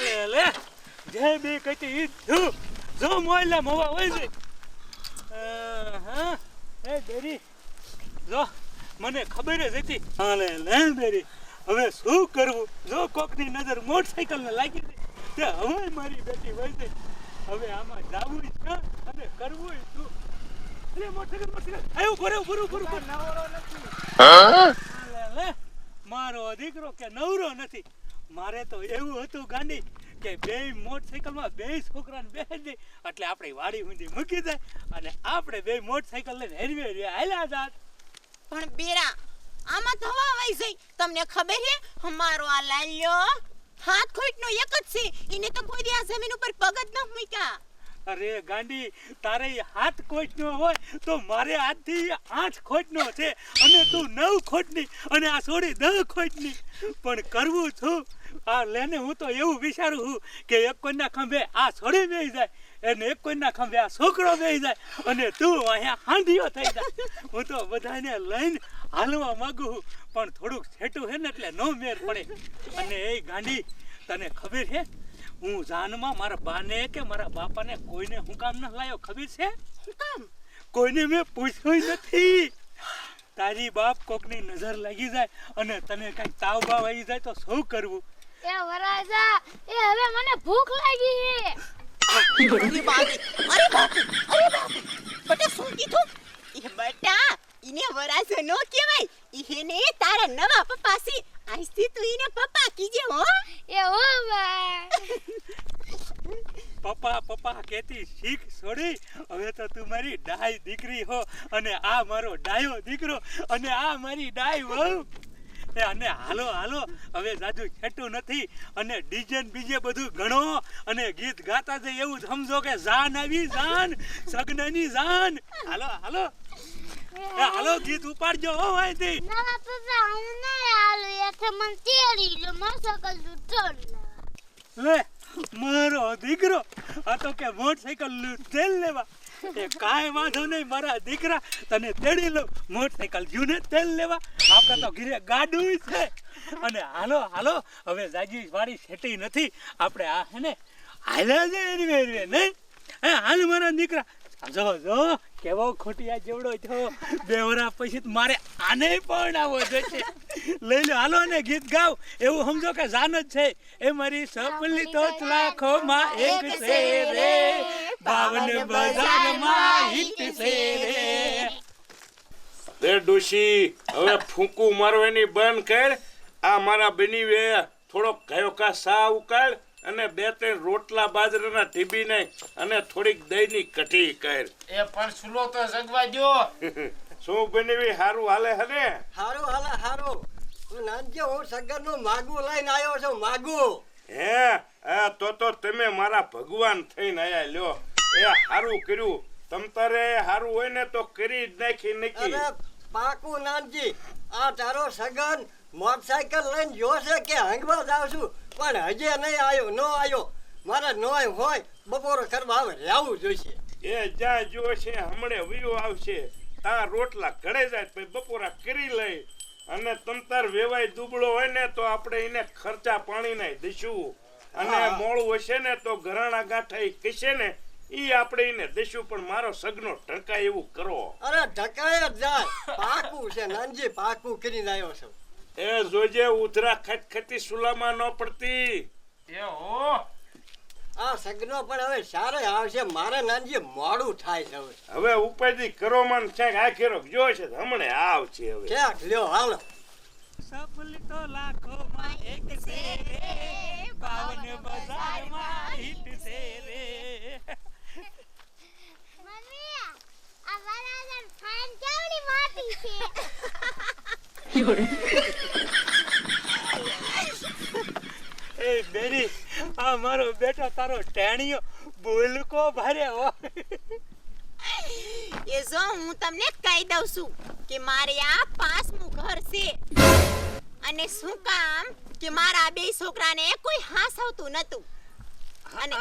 છે લે જે બે કતી તું જો મોયલા મોવા હોય છે હા એ બેરી જો મને ખબર જ હતી હા લે બેરી હવે શું કરવું જો કોકની નજર મોટરસાઇકલ ને લાગી ગઈ તે હવે મારી બેટી વહી છે હવે આમાં જાવું છે અને કરવું શું મારો દીકરો કે નવરો નથી. મારે તો એવું હતું ગાંડી કે બે મોટરસાઇકલમાં બે છોકરાને બેસી દે એટલે આપણે વાડી ઊંધી મૂકી દે અને આપણે બે મોટરસાયકલ લઈને હેરવે હેરવે હાલ્યા જાત. પણ બેરા આમાં તો હવા વહી જઈ તમને ખબર હે અમારો આ લાલ્યો હાથ ખોટનો એક જ છે. એને તો કોઈ દી આ જમીન ઉપર પગ જ ન મૂક્યા. અરે ગાંડી, તારે હાથ ખોટનો હોય તો મારે આજથી આઠ ખોટનો છે અને તું નવ ખોટની અને આ છોડી દહ ખોટની. પણ કરવું છું. આ લેને હું તો એવું વિચારું છું કે એક કોઈના ખંભે આ છોડી બેસી જાય અને એક કોઈના ખંભે આ છોકરો બેસી જાય અને તું અહીંયા હાંડીઓ થઈ જાય. હું તો બધાને લઈને હાલવા માંગુ છું, પણ થોડુંક છેટું છે ને એટલે નો મેર પડે. અને એ ગાંડી, તને ખબર છે? હું જાનમાં મારા બાને કે મારા બાપાને કોઈને હું કામ ન લાયો ખબર છે? શું કામ? કોઈને મેં પૂછ્યું નથી. તારી બાપ કોકની નજર લાગી જાય અને તને કઈ તાવ બાવ આવી જાય તો શું કરવું? એ વરાજા એ હવે મને ભૂખ લાગી છે અરે બાપરે અરે બાપરે અરે બાપરે બટા શું કીધું એ બટા ઈને વરાજો નો કહેવાય ઈને તારા નવા પપ્પા છે આજથી તું ઈને પપ્પા કીજે હો એ હો બા પપ્પા પપ્પા કેતી શીખ છોડી હવે તો તું મારી ડાય દીકરી હો અને આ મારો ડાયો દીકરો અને આ મારી ડાય વહુ એ અને હાલો હાલો હવે નથી. અને ડીજે બીજે બધું ઘણો અને ગીત ગાતા છે એવું સમજો કે જાન આવી જાન સગ્નની જાન. હાલો હાલો. હાલો ગીત ઉપાડજો હો અહીંથી. ના પપ્પા હું નહીં આલું એટલે મને તેડી લો મારો સકલ લે મારો દીકરો. આ તો કે મોટરસાયકલ તેલ લેવા. એ કાંઈ વાંધો નહીં મારા દીકરા તને તેડી લઉં. મોટરસાઇકલ જૂને તેલ લેવા. આપણે તો ઘીરે ગાડું છે. અને હાલો હાલો હવે જાજી વાળી સેટી નથી. આપણે આ હે ને હાલ્યા છે એરવે એરવે નહીં હે હાલ મારા દીકરા. જો જો કેવો ખોટિયા જેવડો છો. બે વરા પછી તો મારે આને પણ આવો છે લઈ લો હાલો ને ગીત ગાવ. એવું સમજો કે જાન જ છે. એ મારી સપલી તો લાખોમાં એક છે રે. બાવન બજારમાં હિત છે રે. રે ડોશી હવે ફૂંકું મારવાની બંધ કર. આ મારા બની વે થોડો કયોકા સા ઉકાળ અને બે ત્રણ રોટલા બાજરાના ટીબી ને અને થોડીક દહીંની કઠી કર. એ પણ સુલો તો જગવા દો શું બનેવી હારું હાલે હને? હારું હાલે હારું. હું નાનજી હું સગરનું માગું લઈને આવ્યો છું માગું. હે તો તો તમે મારા ભગવાન થઈને આયા લ્યો. એ હારું કર્યું. તમતરે હારું હોય ને તો કરી જ નાખી નકી અરે પાકું નાનજી આ તારો સગન મોટરસાયકલ લઈને જોશે કે હંગવા જાવ છું? પણ હજે નહીં આવ્યો નો આવ્યો. મારે નો હોય બપોરે કરવા આવે રહેવું જોઈશે. એ જ્યાં જોશે હમણે વયો આવશે. તા રોટલા ઘડે જાય પછી બપોરા કરી લઈ. અને તમતાર વેવાય દુબળો હોય ને તો આપણે એને ખર્ચા પાણી ના દઈશું. અને. મોળું હશે ને તો ઘરાણા ગાંઠા કહેશે ને ઈ આપણે એને દેશું પણ મારો સગનો ઢકાય એવું કરો. અરે ઢકાય જ જાય. પાકું છે નાનજી પાકું કરીને આવ્યો છું. એ જોજે ઉધરા ખટખટી સુલામાં ન પડતી. એ હો. આ સગનો પણ હવે સારો આવશે મારે નાનજી મોડું થાય છે હવે. હવે ઉપાયથી કરો માં છે આખેરો જો છે તો હમણે આવશે હવે. ક્યાંક લ્યો હાલો. સફલ તો લાખોમાં એક છે રે બજારમાં હિટ છે રે મમ્મી આ વરાજા ફાઈન કેવડી મોટી છે એ બેરી આ મારો બેટો તારો ટેણીયો બોલકો ભરે હો. એ જો હું તમને કહી દઉં છું કે મારે આ પાંચમું ઘર છે. અને શું કામ કે મારા બે છોકરાને કોઈ હાસવતું નતું. અને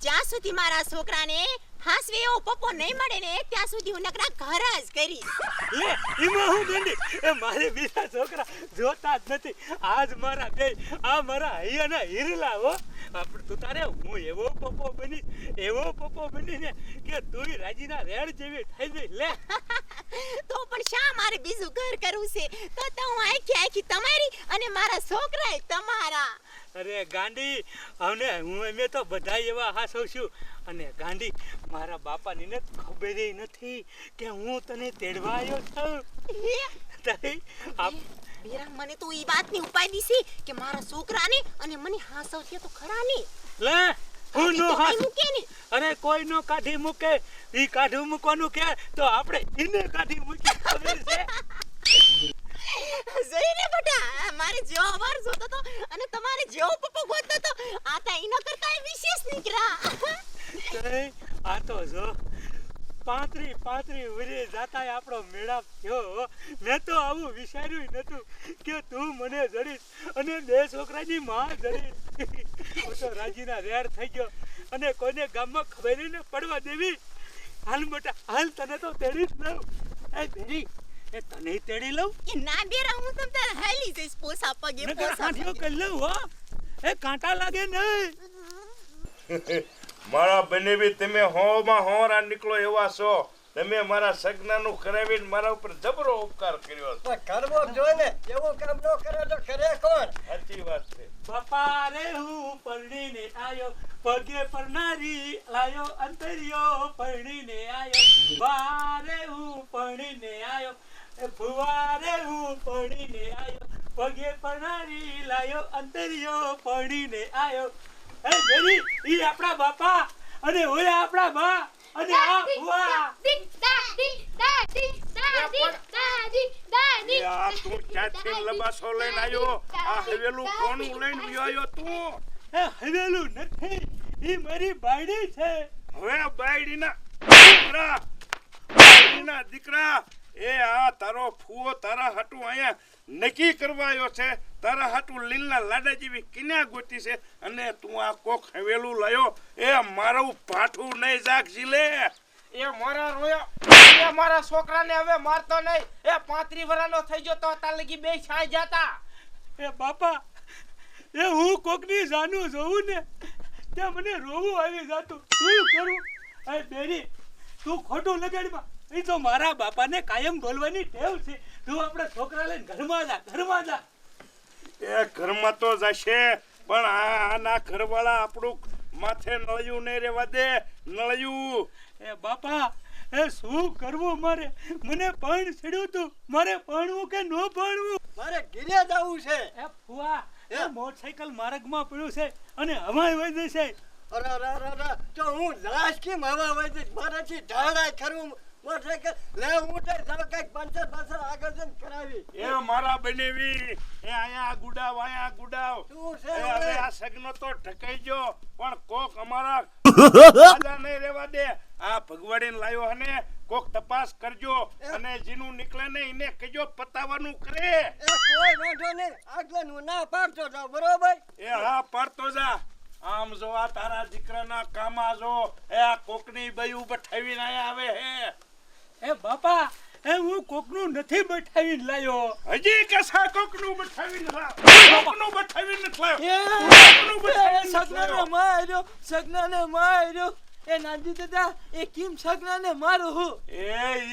જ્યાં સુધી મારા છોકરાને હાસવે એવો પપ્પો નહીં મળે ને ત્યાં સુધી હું નકરા ઘર જ કરી લે એમાં હું ગંડી એ મારે બીજા છોકરા જોતા જ નથી. આજ મારા બે આ મારા હૈયાના હીરલા હો. આપણે તું તારે હું એવો પપ્પો બની એવો પપ્પો બનીને કે તુંય રાજીના રેડ જેવી થઈ ગઈ લે. તો પણ શા મારે બીજું ઘર કરવું છે? તો તો હું આખી આખી તમારી અને મારા છોકરાય તમારા. અરે ગાંડી અને હું અમે તો બધા એવા હાસવ છું. અને ગાંડી મારા બાપાની ને ખબર નથી કે હું તને તેડવા આવ્યો છું મને તો ઈ વાતની ઉપાય દીધી કે મારા છોકરાને અને મને હાસવશે તો ખરા ને લે હું નો હાસ અરે મૂકે ને. અને કોઈ નો કાઢી મૂકે ઈ કાઢું મૂકવાનું કે તો આપણે એને કાઢી મૂકી ખબર છે? જોઈને બટા મારે જેવો વાર જોતો તો અને તમારે જેવો પપ્પો ગોતતો તો, આ તો એનો કરતા વિશેષ નીકળ્યા. તઈ આ તો જો પાંત્રી પાંત્રી વરે જાતાય આપણો મેળાપ થયો મેં તો આવું વિચાર્યું નતું કે તું મને જડીશ અને બે છોકરાની માં જડીશ. હું તો રાજીના રેર થઈ ગયો અને કોઈને ગામમાં ખબર ન પડવા દેવી. હાલ મોટા, હાલ તને તો તેડી જ લઉં. એ બેરી એ તને તેડી લઉં? કે ના બેરા હું તમ તારે હાલી જઈશ પોસા પગે પોસા પગે કરી લઉં હો. એ કાંટા લાગે નહીં. મારા બનેવી તમે હોમાં હોરા નીકળો એવા છો. તમે મારા સગનાનું કરાવીને મારા ઉપર જબરો ઉપકાર કર્યો છે. કરવો જ જોઈએ ને એવું કામ ન કરે તો કરે કોણ? સાચી વાત છે. બાપા રે હું પરણીને આયો પગે પરનારી લાયો અંતરિયો પરણીને આયો. બારે હું પરણીને આયો એ ફુવા હું પરણીને આયો પગે પરનારી લાયો અંતરિયો પરણીને આયો. એ બેરી ઈ આપણા બાપા અને ઓય આપણા બા અને આ ફુવા આ તું ક્યાંથી લબાસો લઈને આવ્યો આ હવેલું કોનું લઈને વ્યો આવ્યો તું? એ હવેલું નથી ઈ મારી બાયડી છે. હવે બાયડીના દીકરા બાયડીના દીકરા એ આ તારો ફુઓ તારા હાટું અહીંયા નક્કી કરવાયો છે. તારા હાટું લીલના લાડા જેવી કિન્યા ગોતી છે અને તું આ કોક હવેલું લાયો. એ મારું પાઠું નહીં જાગજી લે એ મારા રોયા. એ મારા છોકરાને હવે મારતો નહીં. એ પાંત્રી વરાનો થઈ ગયો તો તાર લગી બે છાય જાતા. એ બાપા એ હું કોકની જાનું જોઉં ને ત્યાં મને રોવું આવી જાતું. શું કરું? એ બેરી તું ખોટું લગાડમાં. એ તો મારા બાપાને કાયમ બોલવાની ટેવ છે. તું આપણે છોકરા લઈને ઘરમાં જા ઘરમાં જા. એ ઘરમાં તો જશે પણ આ આના ઘરવાળા આપણું માથે નળિયું નહીં રેવા દે નળિયું. એ બાપા એ શું કરવું મારે? મને પણ છેડ્યું તું. મારે ભણવું કે ન ભણવું મારે ગિરે જવું છે. એ ફુવા એ? મોટરસાયકલ માર્ગમાં પડ્યું છે અને હવાઈ વહી જશે. અરે અરે અરે અરે તો હું લાશ કેમ હવા વહી જઈશ? મારાથી ઢાળાય ખરું. મોટરસાઇકલ લે હું તો જાઉં કંઈક પંચર પંચર આગળ જઈને કરાવી. એ મારા બનેવી. એ અહીંયા ગુડાવ અહીંયા ગુડાવ. શું છે હવે? આ સગનો તો ઠકાઈ ગયો પણ કોક અમારા રાજા નહીં રહેવા દે. આ ભગવાડીને લાયો હને. કોક તપાસ કરજો. અને જીનું નીકળે ને એને કહેજો પતાવાનું કરે. એ કોઈ વાંધો નહીં. આગળ હું ના પાડતો જાઉં બરોબર? એ હા પાડતો જા. આમ જો આ તારા દીકરાના કામા જો એ આ કોકની બયું બઠાવીને આવે હે. એ બાપા એ હું કોકનું નથી બેઠાવી લાયો. હજી કસા કોકનું બઠાવીને લાયો કોકનું બઠાવીને નથી લાયો? કોકનું નથી માર્યો સગનાને માર્યો. એ નાનજી દાદા એ કેમ સગનાને મારું હું? એ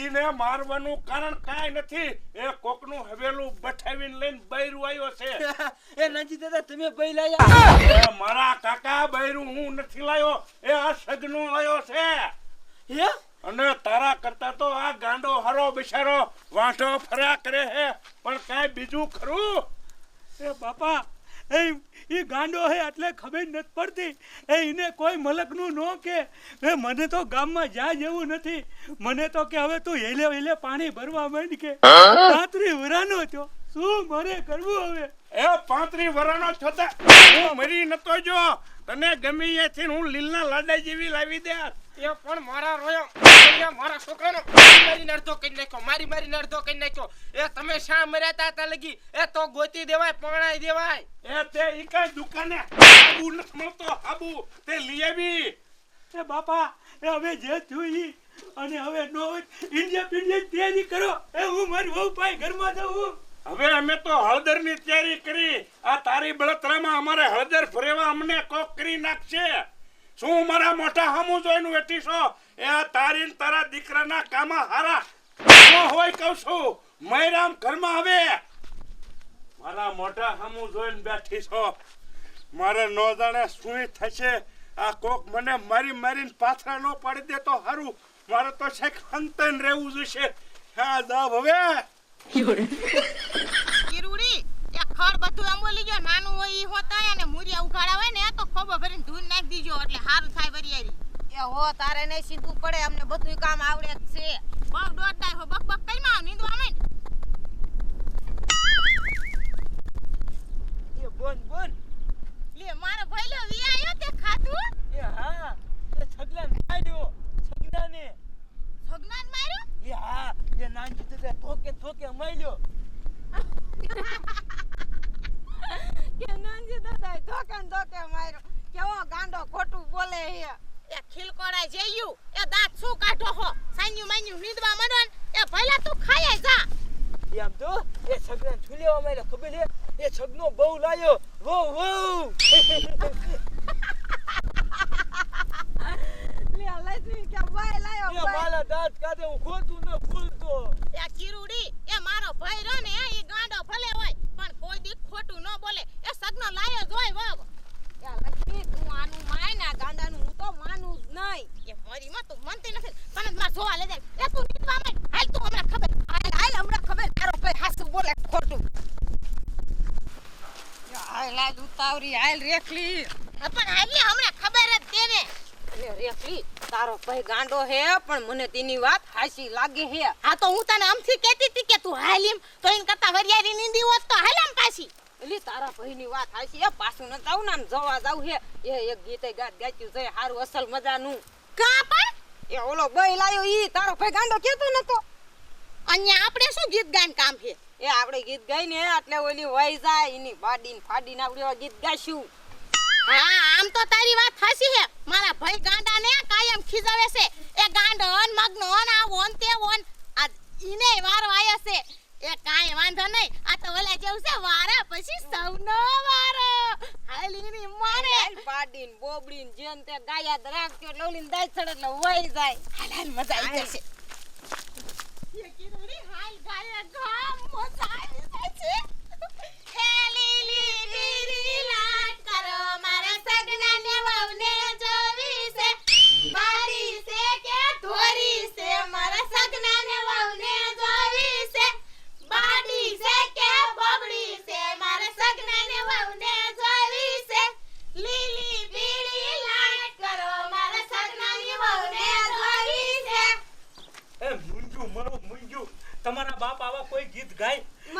ઈને મારવાનું કારણ કાંઈ નથી. એ કોકનું હવેલું બઠાવીને લઈને બૈરું આવ્યો છે. એ નાનજી દાદા તમે બૈલાયા લાયા મારા કાકા બૈરું હું નથી લાયો. એ આ સગનો લાયો છે. હે? અને તારા કરતા તો આ ગાંડો હરો બિચારો વાંઢો ફર્યા કરે હે. પણ કાંઈ બીજું ખરું? એ બાપા એ એ ગાંડો હે એટલે ખબર નથી પડતી. એ એને કોઈ મલકનું નો કે. એ મને તો ગામમાં જા જેવું નથી. મને તો કે હવે તું હેલે હેલે પાણી ભરવા માંડ કે. પાંત્રી વરાનો થયો. શું મારે કરવું હવે? એ પાંત્રી વરાનો છતાં હું મરી નતો જો તને ગમે એથી હું લીલના લાડા જેવી લાવી દે. એ પણ મારા રોયા એ મારા છોકરાનો મારી મારી કરી નાખ્યો મારી મારી અડધો કરી નાખ્યો. એ તમે શા મર્યા તા તા લગી? એ તો ગોતી દેવાય પણાઈ દેવાય. એ તે ઈ કઈ દુકાને મળતો હાબુ તે લઈ આવી. એ બાપા એ હવે જે થયું ઈ અને હવે નો હોય ઇન્ડિયા પિંડિયા તૈયારી કરો. એ હું મારી વહુ પાસે ઘરમાં જાઉં હવે અમે તો હળદરની તૈયારી કરી. આ તારી બળતરામાં અમારે હળદર ફરેવા અમને કોક કરી નાખશે. શું મારા મોટા હમું જોઈને વેઠી છો? એ આ તારી દીકરાના કામા હારા હોય કહું છું. મયરામ ઘરમાં આવે. મારા મોટા હમું જોઈને બેઠી છો. મારે નો જાણે શું થશે. આ કોક મને મારી મારીને પાથરા ન પાડી દે તો સારું મારે તો છેક અંતન રહેવું જોઈશે. હા જાવ હવે. ખડ બધું આંબોલી ગયો નાનું હોય ઈ હોતા અને મૂરિયા ઉઘાડા હોય ને તો ખોબો ભરીને ધૂન નાખી દીજો એટલે સારું થાય વરિયારી એ હો તારે નહીં સીધું પડે અમને બધું કામ આવડે જ છે. બગ દોડતા હો બક બક કઈ માં નીંદવા માં એ બોન બોન. લે મારો ભઈલો વી આયો તે ખાધું? એ હા એ છગલા માર્યો છગલાને. સગનાન માર્યો? એ હા એ નાનજી તો થોકે થોકે માર્યો. કે નાનજી દાદા ધોકાન ધોકે માર્યો. કેવો ગાંડો ખોટું બોલે હે. એ ખીલકોડા જઈયું એ દાંત શું કાઢો હો? સાન્યુ માન્યુ નીંદવા માંડો ને એ ભઈલા તું ખાય જા એમ તો એ છગને છુલેવા માર્યો ખબર છે? એ છગનો બહુ લાયો. વો વો લે લઈ કે ભાઈ લાયો એ મારા દાંત કાઢે હું ખોટું ન ફૂલતો એ ભાઈ રહ્યો ને એ ગાંડો ભલે હોય પણ કોઈ દી ખોટું ન બોલે. એ સગનો લાયો જ હોય વાવ લક્ષ્મી તું આનું માય ના ગાંડાનું હું તો માનું જ નહીં. એ મારી માં તું મનતી નથી. તને જ માં જોવા લે જાય. એ તું નીકળવા માંડ હાલ તું હમણાં ખબર. હાલ હાલ હમણાં ખબર. તારો ભાઈ હાસુ બોલે ખોટું. હાલ હાલ ઉતાવરી હાલ રેખલી. પણ હાલ હમણાં ખબર જ તેને. રેખલી તારો ભાઈ ગાંડો હે પણ મને તેની વાત હાસી લાગે હે. હા તો હું તને આમથી કહેતી હતી કે તું હાલીમ તો એન કરતા વરિયારી નીંદી હોત તો હાલ આમ પાછી. એટલે તારા ભાઈની વાત હાસી હે પાછું ન જાવ ને આમ જવા જાવ હે. એ એક ગીતે ગાત ગાચ્યું છે હારું અસલ મજાનું. કા પણ? એ ઓલો બઈ લાયો ઈ તારો ભાઈ ગાંડો કેતો નતો. અહીંયા આપણે શું ગીત ગાઈને કામ છે? એ આપણે ગીત ગાઈ ને એટલે ઓલી વઈ જાય એની બાડીને ફાડીને આપણે ગીત ગાઈશું હા આમ તો તારી વાત સાચી છે. મારા ભાઈ ગાંડા ને કાયમ ખીજાવે છે. એ ગાંડો ઓન મગનો ઓન આ ઓન તે ઓન. આ ઈને વારો આયો છે. એ કાંઈ વાંધો નહીં. આ તો ઓલા જેવું છે વારા પછી સૌનો વારો. હાલીની મારે પાડીન બોબડીન જેન તે ગાયા દરાક્યો લોલીન દાઈ છડ એટલે વઈ જાય. હાલ મજા આવી જશે. એ કીધું હાલ ગાયા ગામ મજા આવી જાય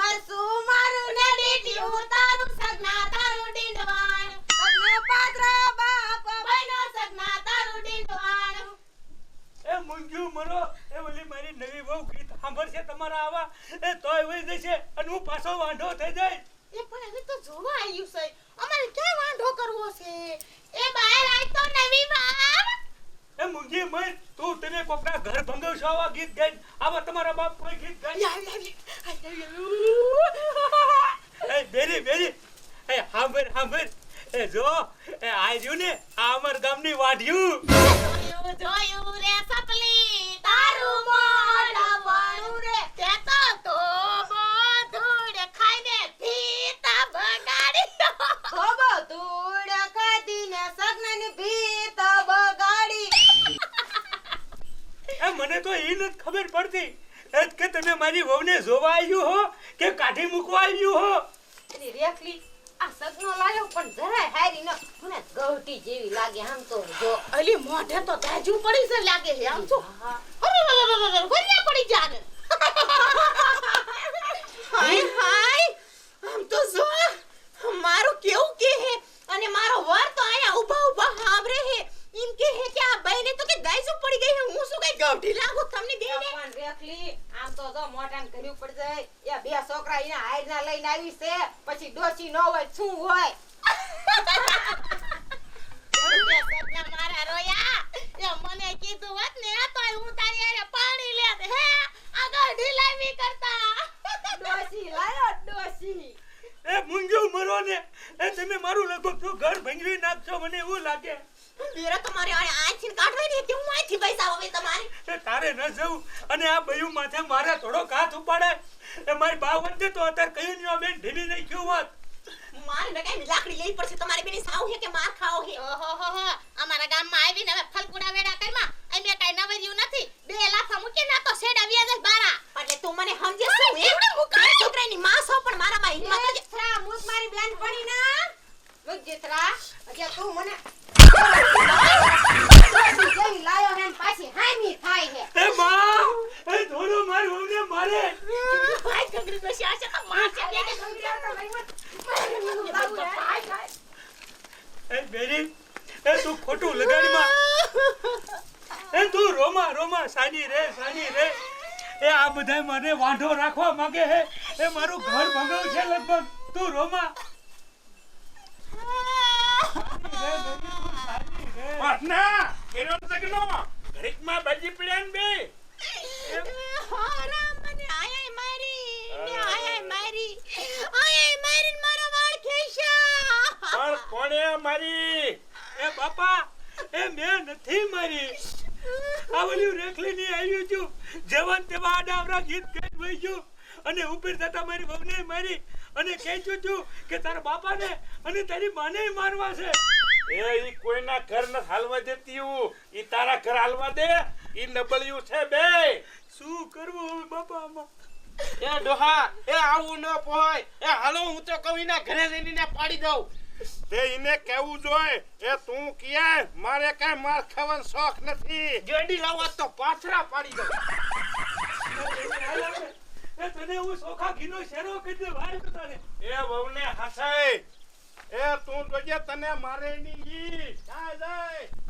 ગાય મારું ને ડીટીયું તારું સગના તારું ડીંડવાણ. સગનો પાત્ર બાપ બનો સગના તારું ડીંડવાણ. એ મુંજુ મરો એ ઓલી મારી નવી બહુ ગીત સાંભળશે તમારા આવા. એ તોય વઈ જશે અને હું પાછો વાંઢો થઈ જાય એ પણ હવે તો જોવા આવ્યું છે. અમારે ક્યાં વાંઢો કરવો છે? એ બહાર આય તો નવી વાર એ મુંજી મય તું તને કોકના ઘર ભંગાવશો આવા ગીત ગાઈ આવા તમારા બાપ કોઈ ગીત ગાય? એ બેરી બેરી એ હાંભર હાંભર. એ જો એ આ રહ્યું ને આ અમર ગામની વાઢિયું. જોયું રે મને તો એ નથી ખબર પડતી. કે તમે મારી વહુને જોવા આવ્યું હો કે કાઢી મૂકવા આવ્યું હો? એની રેખલી આ સગનો લાયો પણ જરાય હારી ન. મને ગવટી જેવી લાગે આમ તો જો. અલી મોઢે તો તાજુ પડી છે લાગે છે આમ તો. અરે ગોરિયા પડી જાને હાય હાય. આમ તો જો મારું કેવું કે હે? અને મારો વર તો અહીંયા ઊભા ઊભા હાંભરે હે. ઈમ કે હે કે આ બહેને તો કે ગાઈસ પડી ગઈ હે હું શું કઈ ગવઢી લાગુ તમને બે ને પણ રેખલી આમ તો જો મોટાને કર્યું પડી જાય. એ બે છોકરા એને હાઈડ ના લઈને આવી છે. પછી ડોસી નો હોય શું હોય? મારા રોયા. કીધું હોત ને તો હું તારી આરે પાણી લેત હે આ લાવી કરતા. ડોસી લાયો ડોસી એ મુંજો મરો તમે મારું લગભગ ઘર ભંગવી નાખશો? મને એવું લાગે. યાર તમારે આથી કાઢવાની હતી હું આથી પૈસા હવે તમારે? તારે ન જવું. અને આ બયું માથે મારા થોડો હાથ ઉપાડે. એ મારી બા વંદે તો અત્યારે કહ્યું નહીં બેન ઢીલી નહીં ગયું વાત. મારે લગાઈ લાકડી લેવી પડશે. તમારે બેની સાવ હે કે માર ખાઓ હે ઓહો હો હો. અમારા ગામમાં આવીને હવે ફલકુડા વેડા કરમાં એ મે કાઈ નવર્યું નથી. બે લાફા મૂકી ના તો સેડા વ્યાજ જ બારા. એટલે તું મને સમજે શું હે? હું છોકરાની માં છો પણ મારામાં હિંમત નથી મુક મારી બેન પડી ના મુક જેતરા. અજા તું મને ખોટું લગાડમાં. એ તું રોમા રોમા, સાની રે સાની રે. એ આ બધાય મને વાંઢો રાખવા માંગે હે. એ મારું ઘર ભંગાવ છે લગભગ. તું રોમા. પાટના કેનો તકનો ઘડીકમાં બાજી પડ્યા ને બે. હારા મને આય મારી ને આયા મારી. આયા મારી મારા વાળ પણ કોણે મારી? એ બાપા એ મેં નથી મારી. આ ઓલું રેખલી ની આવ્યું છું. જવાન તેવા આડાવરા ગીત ગાઈ વઈ છું અને ઉપર થતા મારી વહુને મારી. અને કહેતું છું કે તારા બાપાને અને તારી માને મારવા છે. એ ઈ કોઈના ઘર ન હાલવા દેતી હું. ઈ તારા ઘર હાલવા દે. ઈ નબળિયું છે બે. શું કરવું હવે બાપા એ ડોહા એ આવું ન પોહાય. એ હાલો હું તો કવિના ઘરે જઈને પાડી દઉં. તે ઈને કેવું જોઈએ. એ તું કિયા મારે કઈ માર ખાવાનો શોખ નથી. ગેડી લાવવા તો પાથરા પાડી દઉં. એ તને હું સોખા ઘીનો શેરો કહી ભાઈ તને એ બહુને હસાય એ તું જોજે તને મારે ની જાય જાય